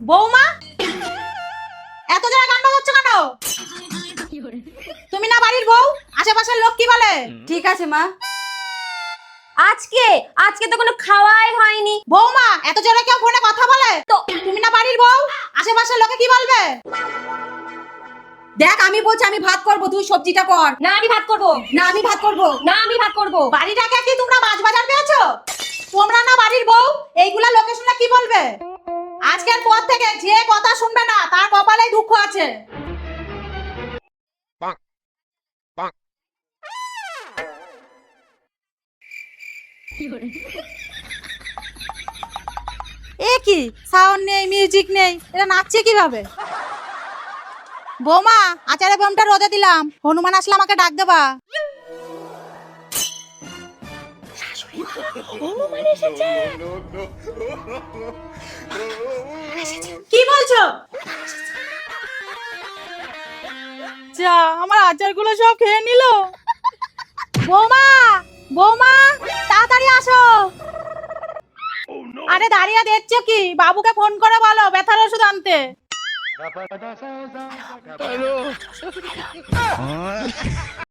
বৌমা? এত জোরে গান বাজাচ্ছ কেন? তুমি না বাড়ির বউ? আশেপাশের লোক কি বলে? ঠিক আছে মা। আজকে আজকে তো কোনো খাওয়াই হয়নি। বৌমা এত জোরে কেউ ফোনে কথা বলে? তো। তুমি না বাড়ির বউ? আশেপাশের লোকে কি বলবে? দেখ আমি বলছি আমি ভাত করব তুই সবজিটা কর। না আমি ভাত করব। না আমি ভাত করব। না আমি ভাত করব। বাড়িটাকে কি তোমরা মাছ বাজার পেয়েছ? এইগুলা লোকে শুনে কি বলবে? আজকের পর থেকে যে কথা শুনবে না তার কপালে দুঃখ আছে। এ কি? সাউন্ড নেই মিউজিক নেই এটা নাচছে কীভাবে? বৌমা আচারে বোমটা রোদে দিলাম হনুমান আসলে আমাকে ডাক দেবা। কি বলছো? যা আমার আচারগুলো সব খেয়ে নিল। বৌমা বৌমা তাড়াতাড়ি আসো। আরে দাঁড়িয়ে দেখছ কি? বাবুকে ফোন করে বলো ব্যথার ওষুধ আনতে।